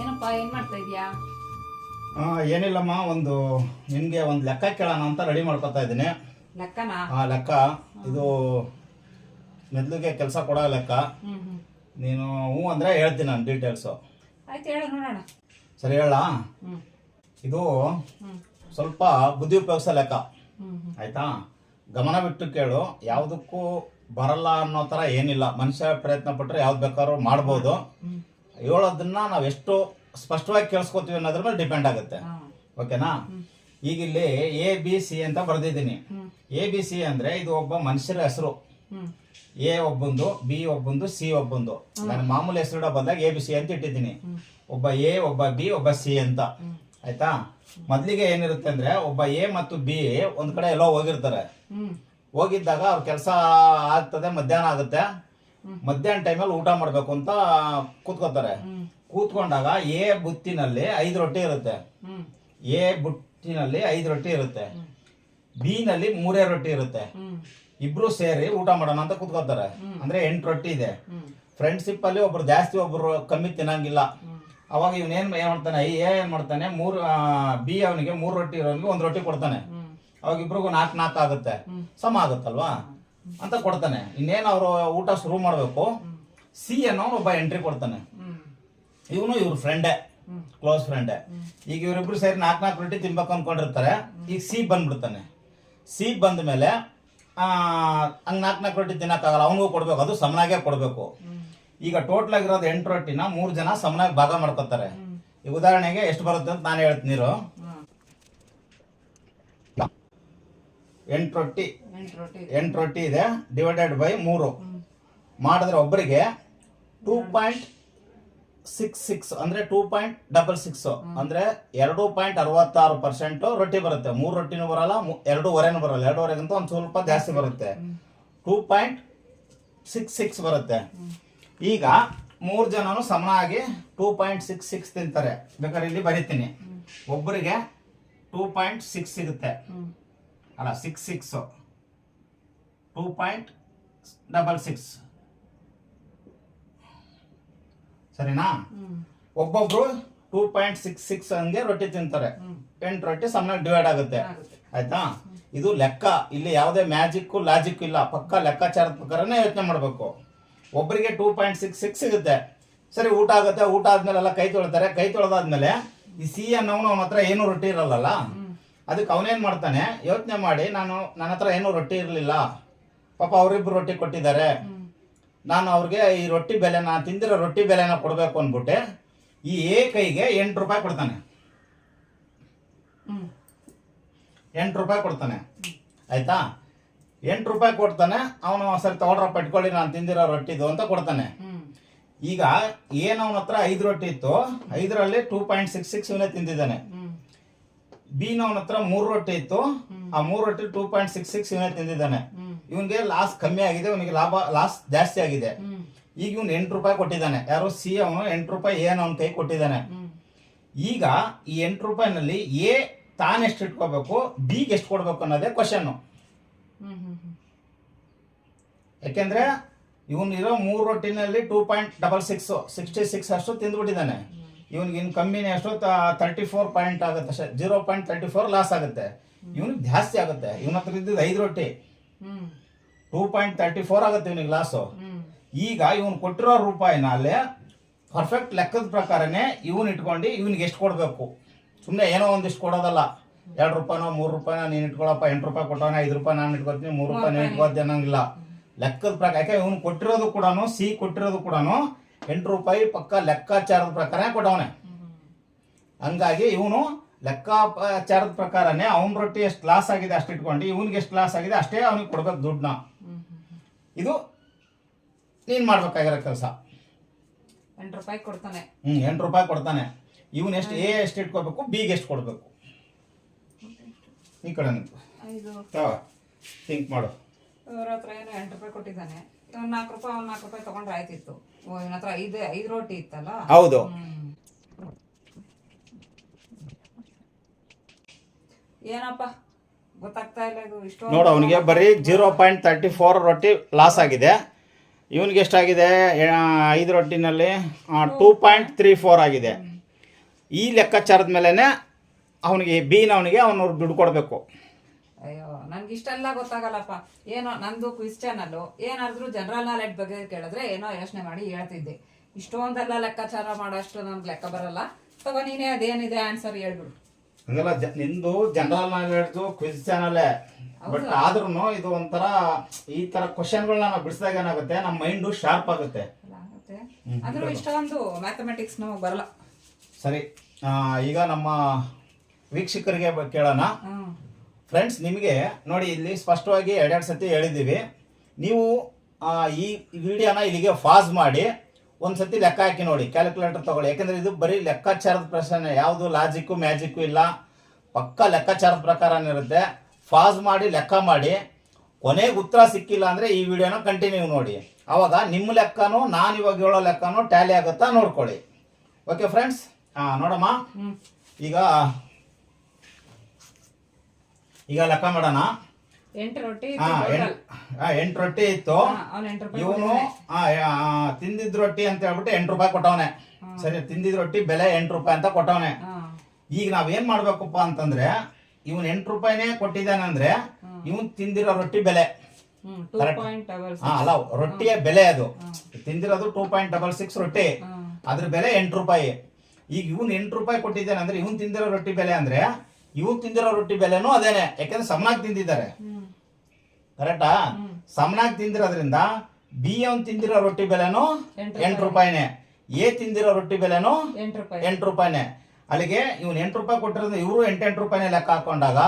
ಏನಪ್ಪ ಏನ್ ಮಾಡ್ತಾ ಇದೀಯಾ ಆ, ಏನಿಲ್ಲಮ್ಮ ಒಂದು ನಿನಗೆ ಒಂದು ಲೆಕ್ಕ ಕೇಳೋಣ ಅಂತ ರೆಡಿ ಮಾಡ್ಕೊತಾ ಇದ್ದೀನಿ. ಲೆಕ್ಕನಾ? ಆ ಲೆಕ್ಕ. ಇದು ಮೆದ್ಲಿಗೆ ಕೆಲಸ ಕೊಡೋ ಲೆಕ್ಕ. ಹ್ಮ್ ಹ್ಮ್. ನೀನು ಹ್ಞೂ ಅಂದರೆ ಹೇಳ್ತೀನಿ ನಾನು ಡೀಟೇಲ್ಸು ಆಯ್ತು ಹೇಳು ನೋಡೋಣ. ಸರಿ ಹೇಳ. ಹ್ಮ್. ಇದು ಹ್ಮ್. ಸ್ವಲ್ಪ ಬುದ್ಧಿ ಉಪಯೋಗಿಸೋ ಲೆಕ್ಕ. ಹ್ಮ್ ಹ್ಮ್. ಆಯ್ತಾ? ಗಮನ ಬಿಟ್ಟು ಕೇಳು. ಯಾವುದಕ್ಕೂ ಬರಲ್ಲ ಅನ್ನೋ ಥರ ಏನಿಲ್ಲ. ಮನುಷ್ಯ ಪ್ರಯತ್ನ ಪಟ್ಟರೆ ಯಾವ್ದು ಬೇಕಾದ್ರೂ ಮಾಡ್ಬೋದು. ಹ್ಮ್. ಹೇಳೋದನ್ನ ನಾವು ಎಷ್ಟು ಸ್ಪಷ್ಟವಾಗಿ ಕೇಳಿಸ್ಕೊತೀವಿ ಅನ್ನೋದ್ರ ಮೇಲೆ ಡಿಪೆಂಡ್ ಆಗುತ್ತೆ. ಓಕೆನಾ ಈಗ ಇಲ್ಲಿ ಎ ಬಿ ಸಿ ಅಂತ ಬರೆದಿದ್ದೀನಿ. ಎ ಬಿ ಸಿ ಅಂದ್ರೆ ಇದು ಒಬ್ಬ ಮನುಷ್ಯರ ಹೆಸರು. ಎ ಒಬ್ಬಂದು ಬಿ ಒಬ್ಬಂದು ಸಿ ಒಬ್ಬಂದು. ನಾನು ಮಾಮೂಲಿ ಹೆಸರು ಬಂದಾಗ ಎ ಬಿ ಸಿ ಅಂತ ಇಟ್ಟಿದ್ದೀನಿ. ಒಬ್ಬ ಎ ಒಬ್ಬ ಬಿ ಒಬ್ಬ ಸಿ ಅಂತ. ಆಯ್ತಾ? ಮೊದ್ಲಿಗೆ ಏನಿರುತ್ತೆ ಅಂದ್ರೆ ಒಬ್ಬ ಎ ಮತ್ತು ಬಿ ಒಂದ್ ಕಡೆ ಎಲ್ಲೋ ಹೋಗಿರ್ತಾರೆ. ಹೋಗಿದ್ದಾಗ ಅವ್ರ ಕೆಲಸ ಆಗ್ತದೆ ಮಧ್ಯಾಹ್ನ ಆಗುತ್ತೆ. ಮಧ್ಯಾಹ್ನ ಟೈಮಲ್ಲಿ ಊಟ ಮಾಡಬೇಕು ಅಂತ ಕೂತ್ಕೋತಾರೆ ಕೂತ್ಕೊಂಡಾಗ ಎ ಬುತ್ತಿನಲ್ಲಿ ಐದು ರೊಟ್ಟಿ ಇರುತ್ತೆ. ಎ ಬುಟ್ಟಿನಲ್ಲಿ ಐದು ರೊಟ್ಟಿ ಇರುತ್ತೆ. ಬಿ ನಲ್ಲಿ ಮೂರೇ ರೊಟ್ಟಿ ಇರುತ್ತೆ. ಇಬ್ರು ಸೇರಿ ಊಟ ಮಾಡೋಣ ಅಂತ ಕೂತ್ಕೋತಾರೆ ಅಂದ್ರೆ ಎಂಟು ರೊಟ್ಟಿ ಇದೆ. ಫ್ರೆಂಡ್ಶಿಪ್ ಅಲ್ಲಿ ಒಬ್ರು ಜಾಸ್ತಿ ಒಬ್ರು ಕಮ್ಮಿ ತಿನ್ನಂಗಿಲ್ಲ. ಅವಾಗ ಇವನ್ ಏನ್ ಏನ್ ಮಾಡ್ತಾನೆ ಎ ಏನ್ ಮಾಡ್ತಾನೆ ಮೂರ್ ಬಿ ಅವನಿಗೆ ಮೂರ್ ರೊಟ್ಟಿ ಇರೋನಿಗೆ ಒಂದ್ ರೊಟ್ಟಿ ಕೊಡ್ತಾನೆ. ಅವಾಗ ಇಬ್ರಿಗೂ ನಾಲ್ಕು ನಾಲ್ಕು ಆಗುತ್ತೆ. ಸಮ ಆಗುತ್ತಲ್ವಾ? ಅಂತ ಕೊಡ್ತಾನೆ. ಇನ್ನೇನು ಅವರು ಊಟ ಶುರು ಮಾಡಬೇಕು, ಸಿ ಅನ್ನೋ ಒಬ್ಬ ಎಂಟ್ರಿ ಕೊಡ್ತಾನೆ. ಇವನು ಇವ್ರ ಫ್ರೆಂಡೇ ಕ್ಲೋಸ್ ಫ್ರೆಂಡೇ ಈಗ ಇವರಿಬ್ರು ಸೇರಿ ನಾಲ್ಕು ನಾಲ್ಕು ರೊಟ್ಟಿ ತಿನ್ಬೇಕು ಅನ್ಕೊಂಡಿರ್ತಾರೆ. ಈಗ ಸಿ ಬಂದ್ಬಿಡ್ತಾನೆ. ಸಿ ಬಂದ ಮೇಲೆ ಹಂಗ್ ನಾಲ್ಕು ನಾಲ್ಕು ರೊಟ್ಟಿ ತಿನ್ನಕ್ಕಾಗಲ್ಲ ಅವನಿಗೂ ಕೊಡಬೇಕು. ಅದು ಸಮನಾಗೆ ಕೊಡಬೇಕು. ಈಗ ಟೋಟಲ್ ಆಗಿರೋದು ಎಂಟು ರೊಟ್ಟಿನ ಮೂರು ಜನ ಸಮನಾಗಿ ಭಾಗ ಮಾಡ್ಕೊತಾರೆ. ಈಗ ಉದಾಹರಣೆಗೆ ಎಷ್ಟು ಬರುತ್ತೆ ಅಂತ ನಾನು ಹೇಳ್ತೀನಿ ಇರು. ಹ್ಮ್ ಎಂಟು ರೊಟ್ಟಿ. ಎಂಟು ರೊಟ್ಟಿ ಎಂಟು ರೊಟ್ಟಿ ಇದೆ ಡಿವೈಡೆಡ್ ಬೈ ಮೂರು. ಮಾಡಿದ್ರೆ ಒಬ್ಬರಿಗೆ ಟೂ ಪಾಯಿಂಟ್ ಸಿಕ್ಸ್ ಸಿಕ್ಸ್ ಅಂದ್ರೆ ಟೂ ಪಾಯಿಂಟ್ ಡಬಲ್ ಸಿಕ್ಸ್ ಅಂದ್ರೆ ಎರಡು ಪಾಯಿಂಟ್ ಅರವತ್ತಾರು ಪರ್ಸೆಂಟ್ ರೊಟ್ಟಿ ಬರುತ್ತೆ. ಮೂರು ರೊಟ್ಟಿನೂ ಬರಲ್ಲ ಎರಡೂವರೆನೂ ಬರಲ್ಲ. ಎರಡೂವರೆಗಿಂತ ಒಂದು ಸ್ವಲ್ಪ ಜಾಸ್ತಿ ಬರುತ್ತೆ. ಟೂ ಪಾಯಿಂಟ್ ಸಿಕ್ಸ್ ಸಿಕ್ಸ್ ಬರುತ್ತೆ. ಈಗ ಮೂರು ಜನನು ಸಮನಾಗಿ ಟೂ ಪಾಯಿಂಟ್ ಸಿಕ್ಸ್ ಸಿಕ್ಸ್ ತಿಂತಾರೆ. ಬೇಕಾದ್ರೆ ಇಲ್ಲಿ ಬರಿತೀನಿ. ಒಬ್ಬರಿಗೆ ಟೂ ಪಾಯಿಂಟ್ ಸಿಕ್ಸ್ ಸಿಗುತ್ತೆ. ಅಲ್ಲ six six two point double six ಸರಿನಾ? ಒಬ್ಬೊಬ್ರು ಟೂ ಪಾಯಿಂಟ್ ಸಿಕ್ಸ್ ಸಿಕ್ಸ್ ಹಂಗೆ ರೊಟ್ಟಿ ತಿಂತಾರೆ. ಎಂಟು ರೊಟ್ಟಿ ಸಣ್ಣಗೆ ಡಿವೈಡ್ ಆಗುತ್ತೆ. ಆಯ್ತಾ? ಇದು ಲೆಕ್ಕ. ಇಲ್ಲಿ ಯಾವುದೇ ಮ್ಯಾಜಿಕ್ ಲಾಜಿಕ್ ಇಲ್ಲ. ಪಕ್ಕ ಲೆಕ್ಕಾಚಾರದ ಪ್ರಕಾರನೇ ಯೋಚನೆ ಮಾಡಬೇಕು. ಒಬ್ಬರಿಗೆ ಟೂ ಪಾಯಿಂಟ್ ಸಿಕ್ಸ್ ಸಿಕ್ಸ್ ಸಿಗುತ್ತೆ. ಸರಿ ಊಟ ಆಗುತ್ತೆ. ಊಟ ಆದ್ಮೇಲೆ ಎಲ್ಲ ಕೈ ತೊಳ್ತಾರೆ. ಕೈ ತೊಳೆದಾದ್ಮೇಲೆ ಈ ಸಿ ಅನ್ನೋನು ಅವನ ಹತ್ರ ಏನೂ ರೊಟ್ಟಿ ಇರಲ್ಲಲ್ಲ? ಅದಕ್ಕೆ ಅವನೇನು ಮಾಡ್ತಾನೆ? ಯೋಚನೆ ಮಾಡಿ ನಾನು ನನ್ನ ಹತ್ರ ಏನೂ ರೊಟ್ಟಿ ಇರಲಿಲ್ಲ. ಪಾಪ ಅವರಿಬ್ಬರು ರೊಟ್ಟಿ ಕೊಟ್ಟಿದ್ದಾರೆ. ನಾನು ಅವ್ರಿಗೆ ಈ ರೊಟ್ಟಿ ಬೆಲೆ ನಾನು ತಿಂದಿರೋ ರೊಟ್ಟಿ ಬೆಲೆನ ಕೊಡಬೇಕು ಅಂದ್ಬಿಟ್ಟೆ. ಈ ಏ ಕೈಗೆ ಎಂಟು ರೂಪಾಯಿ ಕೊಡ್ತಾನೆ. ಎಂಟು ರೂಪಾಯಿ ಕೊಡ್ತಾನೆ. ಆಯ್ತಾ? ಎಂಟು ರೂಪಾಯಿ ಕೊಡ್ತಾನೆ ಅವನು ಸರಿ ತಗೊಳ್ರಪ್ಪ ಇಟ್ಕೊಳ್ಳಿ ನಾನು ತಿಂದಿರೋ ರೊಟ್ಟಿದು ಅಂತ ಕೊಡ್ತಾನೆ. ಈಗ ಏನು ಅವನ ಹತ್ರ ಐದು ರೊಟ್ಟಿ ಇತ್ತು ಐದರಲ್ಲಿ ಟೂ ಪಾಯಿಂಟ್ ಸಿಕ್ಸ್ ಸಿಕ್ಸ್ ಇವನೇ ತಿಂದಿದ್ದಾನೆ. ಬಿ ಅವನ ಹತ್ರ ಮೂರು ರೊಟ್ಟಿ ಇತ್ತು. ಆ ಮೂರು ರೊಟ್ಟಿ ಟೂ ಪಾಯಿಂಟ್ ಸಿಕ್ಸ್ ಸಿಕ್ಸ್ ಇವನೇ ತಿಂದಿದ್ದಾನೆ. ಇವನ್ಗೆ ಲಾಸ್ ಕಮ್ಮಿ ಆಗಿದೆ ಇವನಿಗೆ ಲಾಭ ಲಾಸ್ ಜಾಸ್ತಿ ಆಗಿದೆ. ಈಗ ಇವ್ನು ಎಂಟು ರೂಪಾಯಿ ಕೊಟ್ಟಿದ್ದಾನೆ. ಯಾರು ಸಿ ಅವನು ಎಂಟು ರೂಪಾಯಿ ಏನು ಅವನ ಕೈ ಕೊಟ್ಟಿದ್ದಾನೆ. ಈಗ ಈ ಎಂಟು ರೂಪಾಯಿನಲ್ಲಿ ಎ ತಾನು ಎಷ್ಟು ಇಟ್ಕೋಬೇಕು ಬಿಗೆ ಎಷ್ಟು ಕೊಡ್ಬೇಕು ಅನ್ನೋದೇ ಕ್ವಶನ್ ಯಾಕೆಂದ್ರೆ ಇವನ್ ಇರೋ ಮೂರು ರೊಟ್ಟಿನಲ್ಲಿ two point double six sixty six ಅಷ್ಟು ತಿಂದ್ಬಿಟ್ಟಿದ್ದಾನೆ. ಇವನಿಗೆ ಇನ್ ಕಮ್ಮಿನೇ ಅಷ್ಟು ತರ್ಟಿ ಫೋರ್ ಪಾಯಿಂಟ್ ಆಗುತ್ತೆ ಅಷ್ಟೇ zero point thirty four loss ಆಗುತ್ತೆ ಇವನಿಗೆ ಜಾಸ್ತಿ ಆಗುತ್ತೆ. ಇವನ ಹತ್ರ ಇದ್ದಿದ್ದು ಐದು ರೊಟ್ಟಿ. ಟೂ ಪಾಯಿಂಟ್ ತರ್ಟಿ ಫೋರ್ ಆಗುತ್ತೆ ಇವನಿಗೆ ಲಾಸು ಈಗ ಇವನು ಕೊಟ್ಟಿರೋ ರೂಪಾಯಿನ ಅಲ್ಲೇ ಪರ್ಫೆಕ್ಟ್ ಲೆಕ್ಕದ ಪ್ರಕಾರನೇ ಇವನ್ ಇಟ್ಕೊಂಡು ಇವನಿಗೆ ಎಷ್ಟು ಕೊಡಬೇಕು? ಸುಮ್ಮನೆ ಏನೋ ಒಂದಿಷ್ಟು ಕೊಡೋದಲ್ಲ. ಎರಡು ರೂಪಾಯಿನೋ ಮೂರು ರೂಪಾಯಿನೋ ನೀನು ಇಟ್ಕೊಳಪ್ಪ ಎಂಟು ರೂಪಾಯಿ ಕೊಟ್ಟವನ ಐದು ರೂಪಾಯಿ ನಾನು ಇಟ್ಕೊತೀನಿ ಮೂರು ರೂಪಾಯಿ ನೀನು ಇಟ್ಕೋತಿ ಅನ್ನಂಗಿಲ್ಲ. ಲೆಕ್ಕದ ಪ್ರಕಾರ ಯಾಕೆ ಇವನು ಕೊಟ್ಟಿರೋದು ಕೂಡ ಸಿ ಕೊಟ್ಟಿರೋದು ಕೂಡ ಎಂಟು ರೂಪಾಯಿ ಪಕ್ಕ ಲೆಕ್ಕಾಚಾರದ ಪ್ರಕಾರ ಕೊಟ್ಟವನೆ. ಹಂಗಾಗಿ ಇವನು ಲೆಕ್ಕಾಚಾರದ ಪ್ರಕಾರನೇ ಅವನ ರೊಟ್ಟಿ ಎಷ್ಟು ಲಾಸ್ ಆಗಿದೆ ಅಷ್ಟು ಇಟ್ಕೊಂಡು ಇವನಿಗೆ ಎಷ್ಟು ಲಾಸ್ ಆಗಿದೆ ಅಷ್ಟೇ ಅವನಿಗೆ ಕೊಡ್ಬೇಕು ದುಡ್ಡನ್ನ. ಇದು ನೀನು ಮಾಡ್ಬೇಕಾಗಿರೋ ಕೆಲಸ. ಎಂಟು ರೂಪಾಯಿ ಕೊಡ್ತಾನೆ. ಹ್ಞೂ ಎಂಟು ರೂಪಾಯಿ ಕೊಡ್ತಾನೆ. ಇವನ್ ಎಷ್ಟು ಎ ಎಷ್ಟು ಇಟ್ಕೋಬೇಕು ಬಿಗೆ ಎಷ್ಟು ಕೊಡಬೇಕು? ಈ ಕಡೆ ಥಿಂಕ್ ಮಾಡು. ಇವ್ರ ಹತ್ರ ಏನೋ ಎಂಟು ರೂಪಾಯಿ ಕೊಟ್ಟಿದ್ದಾನೆ. ನಾಲ್ಕು ರೂಪಾಯಿ ಅವ್ನು ನಾಲ್ಕು ರೂಪಾಯಿ ತಗೊಂಡ್ರೆ ಆಯ್ತಿತ್ತು. ಐದು ಐದು ರೋಟಿ ಇತ್ತಲ್ಲ? ಹೌದು. ಏನಪ್ಪ? ಗೊತ್ತಾಗ್ತಾ ಇಲ್ಲ ಇದು. ಇಷ್ಟು ನೋಡು ಅವನಿಗೆ ಬರೀ ಜೀರೋ ಪಾಯಿಂಟ್ ತರ್ಟಿ ಫೋರ್ ರೊಟ್ಟಿ ಲಾಸ್ ಆಗಿದೆ. ಇವನಿಗೆ ಎಷ್ಟಾಗಿದೆ? ಐದು ರೊಟ್ಟಿನಲ್ಲಿ ಟೂ ಪಾಯಿಂಟ್ ತ್ರೀ ಫೋರ್ ಆಗಿದೆ. ಈ ಲೆಕ್ಕಾಚಾರದ ಮೇಲೇ ಅವನಿಗೆ ಬೀನ್ ಅವನಿಗೆ ಅವನು ದುಡ್ಡು ಕೊಡಬೇಕು. ಅಯ್ಯೋ ನನ್ಗೆ ಇಷ್ಟೆಲ್ಲ ಗೊತ್ತಾಗಲ್ಲಪ್ಪ. ಏನೋ ನಂದು ಕ್ವಿಸ್ ಚಾನಲ್ಲು ಏನಾದ್ರೂ ಜನರಲ್ ನಾಲೆಡ್ಜ್ ಬಗ್ಗೆ ಕೇಳಿದ್ರೆ ಏನೋ ಯೋಚನೆ ಮಾಡಿ ಹೇಳ್ತಿದ್ದೆ. ಇಷ್ಟೊಂದೆಲ್ಲ ಲೆಕ್ಕಾಚಾರ ಮಾಡೋಷ್ಟು ನನ್ಗೆ ಲೆಕ್ಕ ಬರಲ್ಲ. ತಗೋ ನೀನೇ ಅದೇನಿದೆ ಆನ್ಸರ್ ಹೇಳ್ಬಿಡು. ಹಂಗಲ್ಲ ಜ ನಿಂದು general knowledge quiz channel but ಆದ್ರೂ ಇದು ಒಂಥರ ಈ ತರ ಕ್ವಶನ್ಗಳನ್ನ ನಾವು ಬಿಡಿಸಿದಾಗ ಏನಾಗುತ್ತೆ? ನಮ್ಮ ಮೈಂಡು ಶಾರ್ಪ್ ಆಗುತ್ತೆ. ಅಲ್ಲ ಆಗುತ್ತೆ ಆದ್ರೂ ಇಷ್ಟೊಂದು ಮ್ಯಾಥಮೆಟಿಕ್ಸ್ ನಮಗೆ ಬರಲ್ಲ. ಸರಿ. ಆ, ಈಗ ನಮ್ಮ ವೀಕ್ಷಕರಿಗೆ ಬ- ಕೇಳೋಣ. ಹ್ಮ್. ಫ್ರೆಂಡ್ಸ್ ನಿಮಗೆ ನೋಡಿ ಇಲ್ಲಿ ಸ್ಪಷ್ಟವಾಗಿ ಎರಡೆರಡು ಸತಿ ಹೇಳಿದ್ದೀವಿ. ನೀವು ಈ ವಿಡಿಯೋನ ಇಲ್ಲಿಗೆ ಫಾಸ್ ಮಾಡಿ. ಒಂದು ಸತಿ ಲೆಕ್ಕ ಹಾಕಿ ನೋಡಿ ಕ್ಯಾಲ್ಕುಲೇಟರ್ ತಗೊಳ್ಳಿ. ಯಾಕಂದರೆ ಇದು ಬರೀ ಲೆಕ್ಕಾಚಾರದ ಪ್ರಶ್ನೆ ಯಾವುದು ಲಾಜಿಕ್ಕು ಮ್ಯಾಜಿಕ್ಕು ಇಲ್ಲ. ಪಕ್ಕ ಲೆಕ್ಕಾಚಾರದ ಪ್ರಕಾರ ಇರುತ್ತೆ. ಫಾಸ್ ಮಾಡಿ ಲೆಕ್ಕ ಮಾಡಿ. ಕೊನೆಗೆ ಉತ್ತರ ಸಿಕ್ಕಿಲ್ಲ ಅಂದರೆ ಈ ವಿಡಿಯೋನ ಕಂಟಿನ್ಯೂ ನೋಡಿ. ಆವಾಗ ನಿಮ್ಮ ಲೆಕ್ಕನೂ ನಾನು ಇವಾಗ ಹೇಳೋ ಲೆಕ್ಕನೂ ಟ್ಯಾಲಿ ಆಗುತ್ತಾ ನೋಡ್ಕೊಳ್ಳಿ. ಓಕೆ ಫ್ರೆಂಡ್ಸ್ ಹಾಂ ನೋಡಮ್ಮ. ಈಗ ಈಗ ಲೆಕ್ಕ ಮಾಡೋಣ. ಎಂಟು ರೊಟ್ಟಿ ಎಂಟ್- ರೊಟ್ಟಿ ಇತ್ತು. ಇವನು ತಿಂದಿದ್ ರೊಟ್ಟಿ ಅಂತ ಹೇಳ್ಬಿಟ್ಟು ಎಂಟು ರೂಪಾಯಿ ಕೊಟ್ಟವನೆ. ಸರಿ ತಿಂದಿದ್ ರೊಟ್ಟಿ ಬೆಲೆ ಎಂಟು ರೂಪಾಯಿ ಅಂತ ಕೊಟ್ಟವನೆ. ಈಗ ನಾವ್ ಏನ್ ಮಾಡ್ಬೇಕಪ್ಪ ಅಂತಂದ್ರೆ ಇವನ್ ಎಂಟು ರೂಪಾಯಿನೇ ಕೊಟ್ಟಿದ್ದಾನೆ ಅಂದ್ರೆ ಇವನ್ ತಿಂದಿರೋ ರೊಟ್ಟಿ ಬೆಲೆ. ಅಲ್ಲ ರೊಟ್ಟಿಯ ಬೆಲೆ ಅದು. ತಿಂದಿರೋದು ಟೂ ಪಾಯಿಂಟ್ ಡಬಲ್ ಸಿಕ್ಸ್ ರೊಟ್ಟಿ. ಅದ್ರ ಬೆಲೆ ಎಂಟು ರೂಪಾಯಿ. ಈಗ ಇವನ್ ಎಂಟು ರೂಪಾಯಿ ಕೊಟ್ಟಿದ್ದಾನೆ ಅಂದ್ರೆ ಇವನ್ ತಿಂದಿರೋ ರೊಟ್ಟಿ ಬೆಲೆ ಅಂದ್ರೆ ಇವನ್ ತಿಂದಿರೋ ರೊಟ್ಟಿ ಬೆಲೆನೂ ಅದೇನೆ. ಯಾಕಂದ್ರೆ ಸಮನಾಗಿ ತಿಂದಿದ್ದಾರೆ. ಕರೆಕ್ಟಾ? ಸಮನಾಗಿ ತಿಂದಿರೋದ್ರಿಂದ ಬಿ ಒಂದು ತಿಂದಿರೋ ರೊಟ್ಟಿ ಬೆಲೆನು ಎಂಟು ರೂಪಾಯಿನೇ. ಎ ತಿಂದಿರೋ ರೊಟ್ಟಿ ಬೆಲೆನು ಎಂಟು ರೂಪಾಯಿ. ರೂಪಾಯಿನೇ. ಅಲ್ಲಿಗೆ ಇವನು ಎಂಟು ರೂಪಾಯಿ ಕೊಟ್ಟಿರೋದು ಇವರು ಎಂಟೆಂಟು ರೂಪಾಯಿನೇ ಲೆಕ್ಕ ಹಾಕೊಂಡಾಗ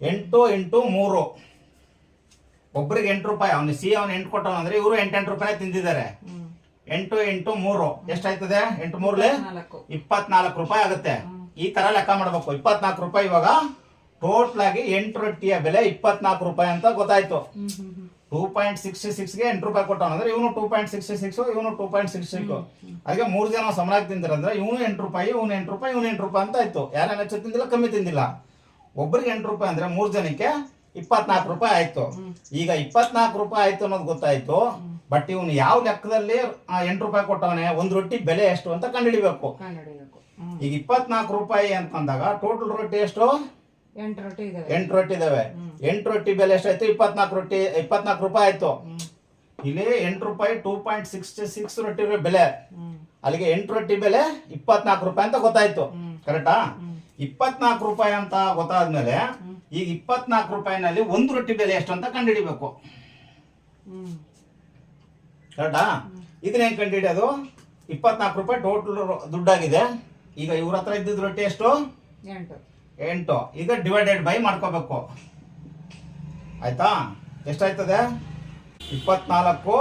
ಎಂಟು ಎಂಟು ಮೂರು. ಒಬ್ರಿಗೆ ಎಂಟು ರೂಪಾಯಿ ಅವನು ಸಿ ಅವ್ನು ಎಂಟು ಕೊಟ್ಟವನು ಅಂದ್ರೆ ಇವರು ಎಂಟೆಂಟು ರೂಪಾಯಿ ತಿಂದಿದ್ದಾರೆ. ಎಂಟು ಎಂಟು ಮೂರು. ಎಷ್ಟಾಯ್ತದೆ? ಎಂಟು ಮೂರ್ಲೆ? ನಾಲ್ಕು ಇಪ್ಪತ್ನಾಲ್ಕು ರೂಪಾಯಿ ಆಗುತ್ತೆ. ಈ ತರ ಲೆಕ್ಕ ಮಾಡ್ಬೇಕು. ಇಪ್ಪತ್ನಾಲ್ಕು ರೂಪಾಯಿ ಇವಾಗ ಟೋಟಲ್ ಆಗಿ ಎಂಟು ರೊಟ್ಟಿಯ ಬೆಲೆ ಇಪ್ಪತ್ನಾಲ್ಕು ರೂಪಾಯಿ ಅಂತ ಗೊತ್ತಾಯ್ತು. ಟೂ ಪಾಯಿಂಟ್ ಸಿಕ್ಸ್ಟಿ ಸಿಕ್ಸ್ಗೆ ಎಂಟು ರೂಪಾಯಿ ಕೊಟ್ಟವನು ಅಂದ್ರೆ ಇವನು ಟೂ ಪಾಯಿಂಟ್ ಸಿಕ್ಸ್ಟಿ ಸಿಕ್ಸ್ ಇವನು ಟೂ ಪಾಯಿಂಟ್ ಸಿಕ್ಸ್ ಸಿಕ್ಸ್ ಅದಕ್ಕೆ ಮೂರು ಜನ ಸಮನಾಗಿ ತಿಂದ್ರಂದ್ರೆ ಇವನು ಎಂಟು ರೂಪಾಯಿ ಇವನು ಎಂಟು ರೂಪಾಯಿ ಇವನು ಎಂಟು ರೂಪಾಯಿ ಅಂತ ಆಯ್ತು. ಯಾರೇನು ಹೆಚ್ಚು ತಿಂದಿಲ್ಲ ಕಮ್ಮಿ ತಿಂದಿಲ್ಲ. ಒಬ್ಬರಿಗೆ ಎಂಟು ರೂಪಾಯಿ ಅಂದ್ರೆ ಮೂರು ಜನಕ್ಕೆ ಇಪ್ಪತ್ನಾಲ್ಕು ರೂಪಾಯಿ ಆಯ್ತು. ಈಗ ಇಪ್ಪತ್ನಾಲ್ಕು ರೂಪಾಯಿ ಆಯ್ತು ಅನ್ನೋದು ಗೊತ್ತಾಯ್ತು. ಬಟ್ ಇವನು ಯಾವ ಲೆಕ್ಕದಲ್ಲಿ ಎಂಟು ರೂಪಾಯಿ ಕೊಟ್ಟವನೇ ಒಂದು ರೊಟ್ಟಿ ಬೆಲೆ ಎಷ್ಟು ಅಂತ ಕಂಡುಹಿಡಿಬೇಕು. ಈಗ ಇಪ್ಪತ್ನಾಲ್ಕು ರೂಪಾಯಿ ಅಂತಂದಾಗ ಟೋಟಲ್ ರೊಟ್ಟಿ ಎಷ್ಟು? ಎಂಟು ರೊಟ್ಟಿ ಇದಾವೆ. ಎಂಟು ರೊಟ್ಟಿ ಇದಾವೆ. ಎಂಟು ರೊಟ್ಟಿ ಬೆಲೆ ಎಷ್ಟಾಯ್ತು? ಇಪ್ಪತ್ನಾಲ್ಕು ರೊಟ್ಟಿ ಇಪ್ಪತ್ನಾಲ್ಕು ರೂಪಾಯಿ ಆಯ್ತು. ಇಲ್ಲಿ ಎಂಟು ರೂಪಾಯಿ ಟೂ ಪಾಯಿಂಟ್ ಸಿಕ್ಸ್ ಸಿಕ್ಸ್ ರೊಟ್ಟಿ ಬೆಲೆ. ಅಲ್ಲಿಗೆ ಎಂಟು ರೊಟ್ಟಿ ಬೆಲೆ ಇಪ್ಪತ್ನಾಲ್ಕು ರೂಪಾಯಿ ಅಂತ ಗೊತ್ತಾಯ್ತು. ಕರೆಕ್ಟಾ ಇಪ್ಪತ್ನಾಲ್ಕು ರೂಪಾಯಿ ಅಂತ ಗೊತ್ತಾದ್ಮೇಲೆ ಈಗ ಇಪ್ಪತ್ನಾಲ್ಕು ರೂಪಾಯಿನಲ್ಲಿ ಒಂದು ರೊಟ್ಟಿ ಬೆಲೆ ಎಷ್ಟು ಅಂತ ಕಂಡುಹಿಡಿಬೇಕು. ಕರೆಕ್ಟಾ ಇದನ್ನ ಹೆಂಗ್ ಕಂಡುಹಿಡಿಯೋದು? ಇಪ್ಪತ್ನಾಲ್ಕು ರೂಪಾಯಿ ಟೋಟಲ್ ದುಡ್ಡಾಗಿದೆ. ಈಗ ಇವ್ರ ಹತ್ರ ಇದ್ದಿದ್ದು ರೊಟ್ಟಿ ಎಷ್ಟು? ಎಂಟು. ಎಂಟು. ಈಗ ಡಿವೈಡೆಡ್ ಬೈ ಮಾಡ್ಕೋಬೇಕು. ಆಯ್ತಾ? ಎಷ್ಟಾಯ್ತದೆ? ಇಪ್ಪತ್ನಾಲ್ಕು.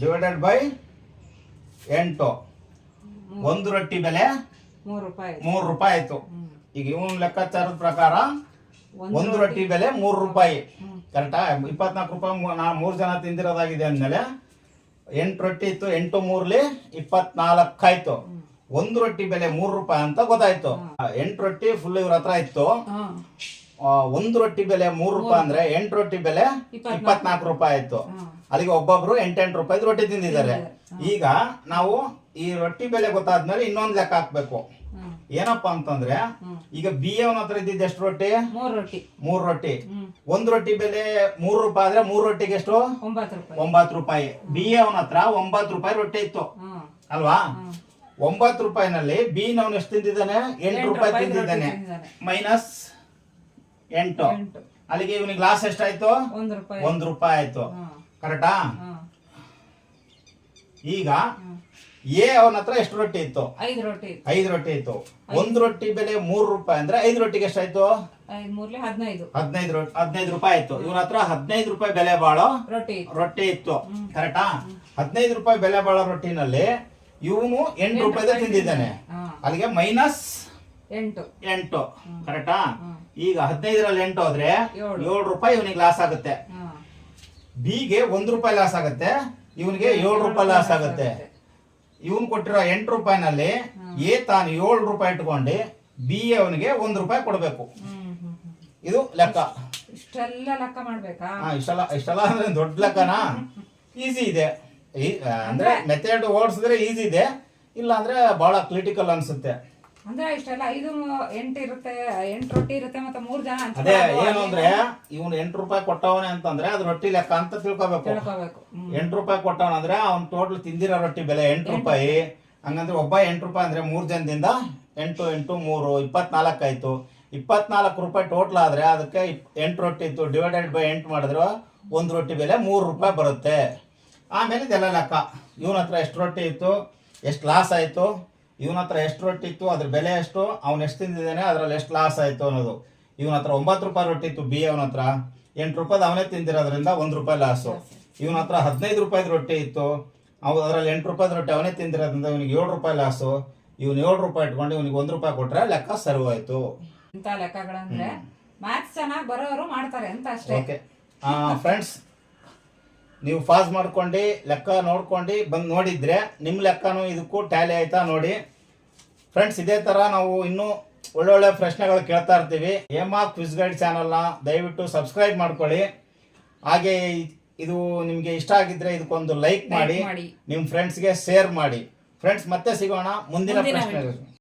ಡಿವೈಡೆಡ್ ಬೈ ಎಂಟು. ಒಂದು ರೊಟ್ಟಿ ಬೆಲೆ ಮೂರು ರೂಪಾಯಿ ಮೂರು ರೂಪಾಯಿ ಆಯ್ತು. ಈಗ ಇವನ್ ಲೆಕ್ಕಾಚಾರದ ಪ್ರಕಾರ ಒಂದು ರೊಟ್ಟಿ. ಬೆಲೆ ಮೂರು ರೂಪಾಯಿ. ಕರೆಕ್ಟಾ ಇಪ್ಪತ್ನಾಲ್ಕು ರೂಪಾಯಿ ನಾ ಮೂರು ಜನ ತಿಂದಿರೋದಾಗಿದೆ ಅಂದಮೇಲೆ ಎಂಟು ರೊಟ್ಟಿ ಇತ್ತು ಎಂಟು ಮೂರ್ಲಿ ಇಪ್ಪತ್ನಾಲ್ಕು ಆಯ್ತು ಒಂದು ರೊಟ್ಟಿ ಬೆಲೆ ಮೂರು ರೂಪಾಯಿ ಅಂತ ಗೊತ್ತಾಯ್ತು. ಎಂಟು ರೊಟ್ಟಿ ಫುಲ್ ಇವ್ರ ಹತ್ರ ಇತ್ತು. ಒಂದು ರೊಟ್ಟಿ ಬೆಲೆ ಮೂರು ರೂಪಾಯಿ ಅಂದ್ರೆ ಎಂಟು ರೊಟ್ಟಿ ಬೆಲೆ ಇಪ್ಪತ್ನಾಲ್ಕು. ರೂಪಾಯಿ ಆಯ್ತು. ಅದಕ್ಕೆ ಅಲ್ಲಿಗೆ ಒಬ್ಬೊಬ್ರು ಎಂಟೆಂಟು ರೂಪಾಯಿ ರೊಟ್ಟಿ ತಿಂದಿದ್ದಾರೆ. ಈಗ ನಾವು ಈ ರೊಟ್ಟಿ ಬೆಲೆ ಗೊತ್ತಾದ್ಮೇಲೆ ಇನ್ನೊಂದು ಲೆಕ್ಕ ಹಾಕ್ಬೇಕು. ಏನಪ್ಪಾ ಅಂತಂದ್ರೆ ಈಗ ಬಿ ಅವನ ಹತ್ರ ಇದ್ದಿದ್ದು ಎಷ್ಟು ರೊಟ್ಟಿ? ಮೂರು ರೊಟ್ಟಿ. ಮೂರ್ ರೊಟ್ಟಿ. ಒಂದ್ ರೊಟ್ಟಿ ಬೆಲೆ ಮೂರ್ ರೂಪಾಯಿ ಆದ್ರೆ ಮೂರು ರೊಟ್ಟಿಗೆ ಎಷ್ಟು? ಒಂಬತ್ತು ರೂಪಾಯಿ. ಒಂಬತ್ತು ರೂಪಾಯಿ. ಬಿ ಅವನ ಹತ್ರ ಒಂಬತ್ತು ರೂಪಾಯಿ ರೊಟ್ಟಿ ಇತ್ತು. ಅಲ್ವಾ? ಒಂಬತ್ತು ರೂಪಾಯಿನಲ್ಲಿ ಬಿ ಅವನು ಎಷ್ಟು ತಿಂದಿದ್ದಾನೆ? ಎಂಟು ರೂಪಾಯಿ ತಿಂದಿದ್ದಾನೆ. ಮೈನಸ್ ಎಂಟು. ಅಲ್ಲಿಗೆ ಇವನಿಗೆ ಲಾಸ್ ಎಷ್ಟಾಯ್ತು? ಒಂದು ರೂಪಾಯಿ. ಆಯ್ತು. ಕರೆಕ್ಟಾ ಈಗ ಎ ಅವನ ಹತ್ರ ಎಷ್ಟು ರೊಟ್ಟಿ ಇತ್ತು? ಐದು ರೊಟ್ಟಿ ಐದು ರೊಟ್ಟಿ ಇತ್ತು. ಒಂದು ರೊಟ್ಟಿ ಬೆಲೆ ಮೂರು ರೂಪಾಯಿ ಅಂದ್ರೆ ಐದು ರೊಟ್ಟಿಗೆ ಎಷ್ಟಾಯ್ತು? ಹದಿನೈದು. ಹದಿನೈದು ಹದಿನೈದು ರೂಪಾಯಿ ಆಯ್ತು. ಇವನ ಹತ್ರ ಹದಿನೈದು ರೂಪಾಯಿ ಬೆಲೆ ಬಾಳೋ ರೊಟ್ಟಿ ಇತ್ತು. ರೊಟ್ಟಿ ಇತ್ತು. ಕರೆಕ್ಟಾ? ಹದಿನೈದು ರೂಪಾಯಿ ಬೆಲೆ ಬಾಳೋ ರೊಟ್ಟಿನಲ್ಲಿ ಇವನು ಎಂಟು ರೂಪಾಯಿದ ತಿಂದಿದ್ದಾನೆ. ಅಲ್ಲಿಗೆ ಮೈನಸ್ ಎಂಟು. ಎಂಟು. ಕರೆಕ್ಟಾ? ಈಗ ಹದಿನೈದರಲ್ಲಿ ಎಂಟು ಹೋದ್ರೆ ಏಳು. ರೂಪಾಯಿ ಇವನಿಗೆ ಲಾಸ್ ಆಗುತ್ತೆ. ಬಿಗೆ ಒಂದು ರೂಪಾಯಿ ಲಾಸ್ ಆಗುತ್ತೆ. ಇವನಿಗೆ ಏಳು ರೂಪಾಯಿ ಲಾಸ್ ಆಗುತ್ತೆ. ಇವನ್ ಕೊಟ್ಟಿರೋ ಎಂಟು ರೂಪಾಯಿನಲ್ಲಿ ಎ ತಾನು ಏಳು ರೂಪಾಯಿ ಇಟ್ಕೊಂಡು ಬಿ ಅವನಿಗೆ ಒಂದ್ ರೂಪಾಯಿ ಕೊಡಬೇಕು. ಇದು ಲೆಕ್ಕ. ಇಷ್ಟೆಲ್ಲ ಲೆಕ್ಕ ಮಾಡ್ಬೇಕಾ? ಇಷ್ಟೆಲ್ಲ ಇಷ್ಟಲ್ಲ ಅಂದ್ರೆ ದೊಡ್ಡ ಲೆಕ್ಕನಾ? ಈಸಿ ಇದೆ. ಅಂದ್ರೆ ಮೆಥಡ್ ಓಡಿಸಿದ್ರೆ ಈಸಿ ಇದೆ. ಇಲ್ಲ ಅಂದ್ರೆ ಬಹಳ ಕ್ರಿಟಿಕಲ್ ಅನ್ಸುತ್ತೆ. ಅಂದ್ರೆ ಇಷ್ಟೆಲ್ಲ ಐದು ಎಂಟು ಇರುತ್ತೆ ಎಂಟು ರೊಟ್ಟಿ ಇರುತ್ತೆ ಮತ್ತೆ ಮೂರ್ ಜನ ಅದೇ ಏನು ಅಂದ್ರೆ ಇವನು ಎಂಟು ರೂಪಾಯಿ ಕೊಟ್ಟವನೆ ಅಂತಂದ್ರೆ ಅದು ರೊಟ್ಟಿ ಲೆಕ್ಕ ಅಂತ ತಿಳ್ಕೊಬೇಕು. ತಿಳ್ಕೊಬೇಕು. ಎಂಟು ರೂಪಾಯಿ ಕೊಟ್ಟವನ ಅಂದ್ರೆ ಅವ್ನು ಟೋಟಲ್ ತಿಂದಿರೋ ರೊಟ್ಟಿ ಬೆಲೆ ಎಂಟು ರೂಪಾಯಿ. ಹಂಗಂದ್ರೆ ಒಬ್ಬ ಎಂಟು ರೂಪಾಯಿ ಅಂದ್ರೆ ಮೂರ್ ಜನದಿಂದ ಎಂಟು ಎಂಟು ಮೂರು ಇಪ್ಪತ್ನಾಲ್ಕು ಆಯ್ತು. ಇಪ್ಪತ್ನಾಲ್ಕು ರೂಪಾಯಿ ಟೋಟಲ್ ಆದ್ರೆ ಅದಕ್ಕೆ ಎಂಟು ರೊಟ್ಟಿ ಇತ್ತು ಡಿವೈಡೆಡ್ ಬೈ ಎಂಟು ಮಾಡಿದ್ರು ಒಂದು ರೊಟ್ಟಿ ಬೆಲೆ ಮೂರು ರೂಪಾಯಿ ಬರುತ್ತೆ. ಆಮೇಲೆ ಇದೆಲ್ಲ ಲೆಕ್ಕ. ಇವನ ಹತ್ರ ಎಷ್ಟು ರೊಟ್ಟಿ ಇತ್ತು ಎಷ್ಟು ಲಾಸ್ ಆಯ್ತು ಇವನ ಹತ್ರ ಎಷ್ಟು ರೊಟ್ಟಿ ಇತ್ತು ಅದ್ರ ಬೆಲೆ ಎಷ್ಟು ಅವ್ನು ಎಷ್ಟು ತಿಂದಿದ್ದಾನೆ ಅದ್ರಲ್ಲಿ ಎಷ್ಟು ಲಾಸ್ ಆಯ್ತು ಅನ್ನೋದು. ಇವನ ಹತ್ರ ಒಂಬತ್ತು ರೂಪಾಯಿ ರೊಟ್ಟಿ ಇತ್ತು ಬಿ ಅವನ ಹತ್ರ ಎಂಟು ರೂಪಾಯಿ ಅವನೇ ತಿಂದಿರೋದ್ರಿಂದ ಒಂದು ರೂಪಾಯಿ ಲಾಸು ಇವನ ಹತ್ರ ಹದಿನೈದು ರೂಪಾಯಿದ ರೊಟ್ಟಿ ಇತ್ತು ಅವು ಅದರಲ್ಲಿ ಎಂಟು ರೂಪಾಯಿದ ರೊಟ್ಟಿ ಅವನೇ ತಿಂದಿರೋದ್ರಿಂದ ಇವನಿಗೆ ಏಳು ರೂಪಾಯಿ ಲಾಸು ಇವನು ಏಳು ರೂಪಾಯಿ ಇಟ್ಕೊಂಡು ಇವನಿಗೆ ಒಂದು ರೂಪಾಯಿ ಕೊಟ್ರೆ ಲೆಕ್ಕ ಸರ್ವ್ ಆಯ್ತು. ಇಂಥ ಲೆಕ್ಕಗಳಂದ್ರೆ ಮ್ಯಾಥ್ಸ್ ಚೆನ್ನಾಗಿ ಬರೋರು ಮಾಡ್ತಾರೆ ಅಂತ ಅಷ್ಟೇ. ಓಕೆ ಫ್ರೆಂಡ್ಸ್ ನೀವು ಪಾಸ್ ಮಾಡ್ಕೊಂಡು ಲೆಕ್ಕ ನೋಡ್ಕೊಂಡು ಬಂದು ನೋಡಿದ್ರೆ ನಿಮ್ಮ ಲೆಕ್ಕನೂ ಇದಕ್ಕೂ ಟ್ಯಾಲಿ ಆಯ್ತಾ ನೋಡಿ. ಫ್ರೆಂಡ್ಸ್ ಇದೇ ಥರ ನಾವು ಇನ್ನೂ ಒಳ್ಳೊಳ್ಳೆ ಪ್ರಶ್ನೆಗಳು ಕೇಳ್ತಾ ಇರ್ತೀವಿ. ಹೇಮಾ ಕ್ವಿಸ್ ಗೈಡ್ ಚಾನಲ್ನ ದಯವಿಟ್ಟು ಸಬ್ಸ್ಕ್ರೈಬ್ ಮಾಡ್ಕೊಳ್ಳಿ. ಹಾಗೆ ಇದು ನಿಮಗೆ ಇಷ್ಟ ಆಗಿದ್ರೆ ಇದಕ್ಕೊಂದು ಲೈಕ್ ಮಾಡಿ. ನಿಮ್ಮ ಫ್ರೆಂಡ್ಸ್ಗೆ ಶೇರ್ ಮಾಡಿ. ಫ್ರೆಂಡ್ಸ್ ಮತ್ತೆ ಸಿಗೋಣ ಮುಂದಿನ ಮುಂದಿನ ಪ್ರಶ್ನೆ